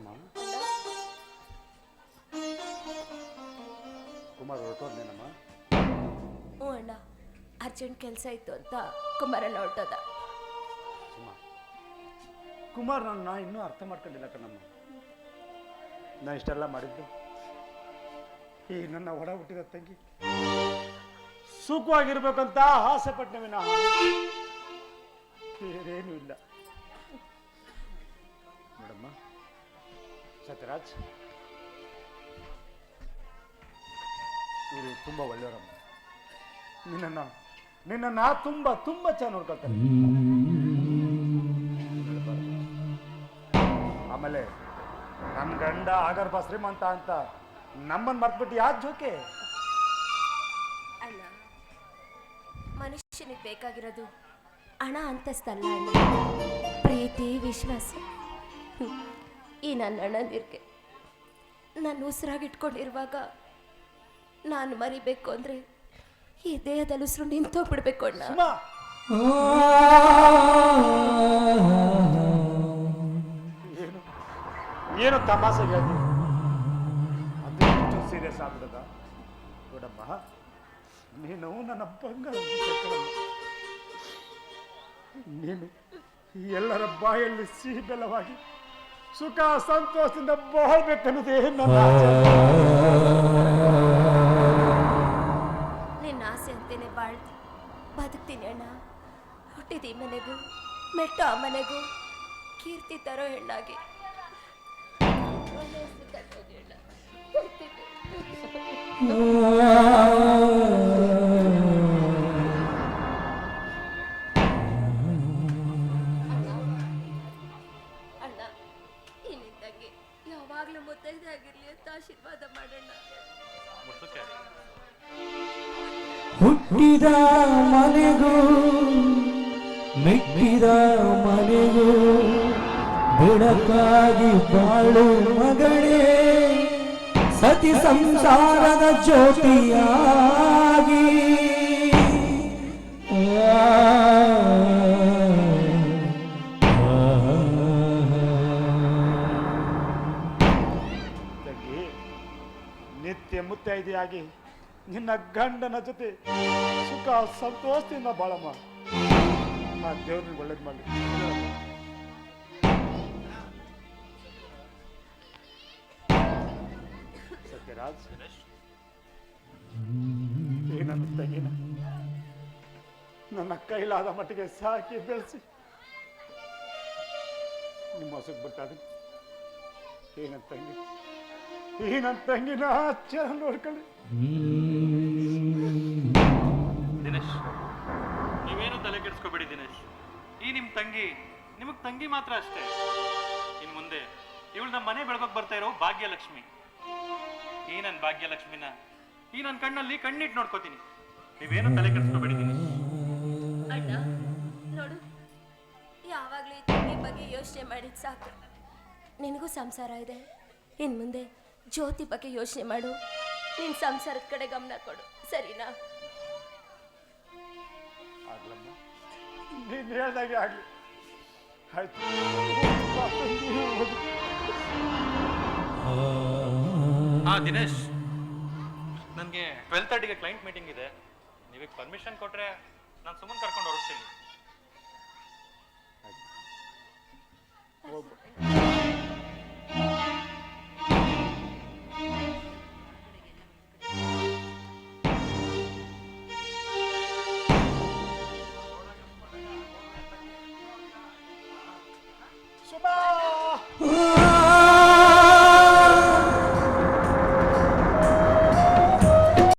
ಸುಮ ಕುಮಾರ್ ಹೊರಟೋದ್ನೇನಮ್ಮ ಹ್ಞೂ ಅಣ್ಣ ಅರ್ಜೆಂಟ್ ಕೆಲಸ ಇತ್ತು ಅಂತ ಕುಮಾರಣ್ಣ ಹೊರಟೋದ. ಸುಮ್ಮ ಕುಮಾರ್ ನನ್ನ ಇನ್ನೂ ಅರ್ಥ ಮಾಡ್ಕೊಂಡಿಲ್ಲ ಕಣಮ್ಮ. ನಾ ಇಷ್ಟೆಲ್ಲ ಮಾಡಿದ್ದು. ಈ ನನ್ನ ಒಡ ಹುಟ್ಟಿದ ತಂಗಿ. ಸುಖವಾಗಿರ್ಬೇಕಂತ ಆಸೆ ಪಟ್ಟೆ ವಿನಃ ಬೇರೇನೂ ಇಲ್ಲ. ಸತ್ಯರಾಜ್. ಇವರು ತುಂಬ ಒಳ್ಳೆಯವರಮ್ಮ. ನಿನ್ನನ್ನು ನಿನ್ನನ್ನು ತುಂಬ ತುಂಬ ಚೆನ್ನಾಗಿ ನೋಡ್ಕೊಳ್ತಾರೆ. ಆಮೇಲೆ ನನ್ನ ಗಂಡ ಆಗರ್ಭ ಶ್ರೀಮಂತ ಅಂತ ನಮ್ಮನ್ನು ಮರ್ತ್ಬಿಟ್ಟು ಯಾಕೆ ಜೋಕೆ? ಅಣ್ಣ ಮನುಷ್ಯನಿಗೆ ಬೇಕಾಗಿರೋದು ಹಣ ಅಂತಸ್ತಲ್ಲ ಪ್ರೀತಿ, ವಿಶ್ವಾಸ. ಈ ನನ್ನ ಅಣ್ಣಂದಿರ್ಗೆ. ನಾನು ಉಸಿರಾಗಿಟ್ಕೊಂಡಿರುವಾಗ ನಾನು ಮರಿಬೇಕು ಅಂದರೆ ಈ ದೇಹದಲ್ಲಿ ಉಸಿರು ನಿಂತೋಗ್ಬಿಡ್ಬೇಕು ಅಣ್ಣ. ಏನು? ತಮಾಸೆ ತಮಾಷೆಗೆ ಅದು ಅದು ಸೀರಿಯಸ್ ಆಗ್ಬಿಡದ ನೋಡಮ್ಮ ನೀನು ನನ್ನ ಬಂಗಾರ. ನೀನು ಎಲ್ಲರ ಬಾಯಲ್ಲಿ ಸಿಹಿ ಬೆಲ್ಲವಾಗಿ ಸುಖ ಸಂತೋಷದಿಂದ ಬಾಳ್ಬೇಕನ್ನೋದೇ ನನ್ನ ಆಸೆ. ನಿನ್ನ ಆಸೆ ಅಂತೇನೆ ಬಾಳ್ತಿ ಬದುಕ್ತೀನಿ ಅಣ್ಣ ಹುಟ್ಟಿದ ಈ ಮನೆಗೂ ಮೆಟ್ಟ ಆ ಮನೆಗೂ ಕೀರ್ತಿ ತರೋ ಹೆಣ್ಣಾಗಿ ಒಳ್ಳೆ ಹೆಸ್ರು. ತರ್ತೀನಿ. ಅಣ್ಣ ಆಗಿರ್ಲಿ ಅಂತ ಆಶೀರ್ವಾದ ಮಾಡೋಣ. ಹುಟ್ಟಿದ ಮನೆಗೂ ಮೆಟ್ಟಿದ ಮನೆಗೂ ಬೆಳಕಾಗಿ ಬಾಳು ಮಗಳೇ. ಸತಿ ಸಂಸಾರದ ಜ್ಯೋತಿಯಾಗಿ ನಿತ್ಯ ಮುತ್ತೈದೆಯಾಗಿ ನಿನ್ನ ಗಂಡನ ಜೊತೆ ಸುಖ, ಸಂತೋಷದಿಂದ ಬಾಳಮ್ಮ ಆ ದೇವ್ರಿಗೆ ಒಳ್ಳೇದು ಮಾಡಿ ಸತ್ಯರಾಜ್ ಈ ನನ್ನ ತಂಗಿನ? ನನ್ನ ಕೈಲಾದ ಮಟ್ಟಿಗೆ ಸಾಕಿ ಬೆಳೆಸಿ. ನಿಮ್ಮ ಹೊಸಕ್ಕೆ ಬರ್ತಾ ಇದ್ದೀನಿ ತಂಗಿ ಈ ನನ್ನ ತಂಗಿನ ಚೆನ್ನಾಗಿ ನೋಡ್ಕೊಳ್ಳಿ ದಿನೇಶ್ ನೀವೇನು ತಲೆ ಕೆಡಿಸ್ಕೋಬೇಡಿ ದಿನೇಶ್. ಈ ನಿಮ್ಮ ತಂಗಿ ನಿಮಗೆ ತಂಗಿ ಮಾತ್ರ ಅಷ್ಟೇ. ಇನ್ನು ಮುಂದೆ ಇವಳು ನಮ್ಮ ಮನೆ ಬೆಳಗೋಕ್ ಬರ್ತಾ ಇರೋ ಭಾಗ್ಯಲಕ್ಷ್ಮಿ. ಈ ನನ್ನ ಭಾಗ್ಯಲಕ್ಷ್ಮಿನ ಈ ನನ್ನ ಕಣ್ಣಲ್ಲಿ ಕಣ್ಣಿಟ್ಟು ನೋಡ್ಕೋತೀನಿ. ನೀವೇನು ತಲೆ ಕೆಡಿಸ್ಕೋಬೇಡಿ ದಿನೇಶ್. ಅಣ್ಣ ನೋಡು ಯಾವಾಗಲೂ ಈ ತಂಗಿ ಬಗ್ಗೆ ಯೋಚನೆ ಮಾಡಿದ್ ಸಾಕು. ನಿನಗೂ ಸಂಸಾರ ಇದೆ. ಇನ್ನು ಮುಂದೆ ಜ್ಯೋತಿ ಬಗ್ಗೆ ಯೋಚನೆ ಮಾಡು. ನಿನ್ನ ಸಂಸಾರದ ಕಡೆ ಗಮನ ಕೊಡು. ಸರಿನಾ? ಆಗ್ಲಮ್ಮ. ಹೇಳ್ದಾಗೆ ಆಗಲಿ. ದಿನೇಶ್. ನನಗೆ ಟ್ವೆಲ್ ತರ್ಟಿಗೆ ಕ್ಲೈಂಟ್ ಮೀಟಿಂಗ್ ಇದೆ. ನೀವೀಗ ಪರ್ಮಿಷನ್ ಕೊಟ್ಟರೆ ನಾನು ಸುಮ್ಮನೆ ಕರ್ಕೊಂಡು ಹೊರಡ್ತೀನಿ. Coba.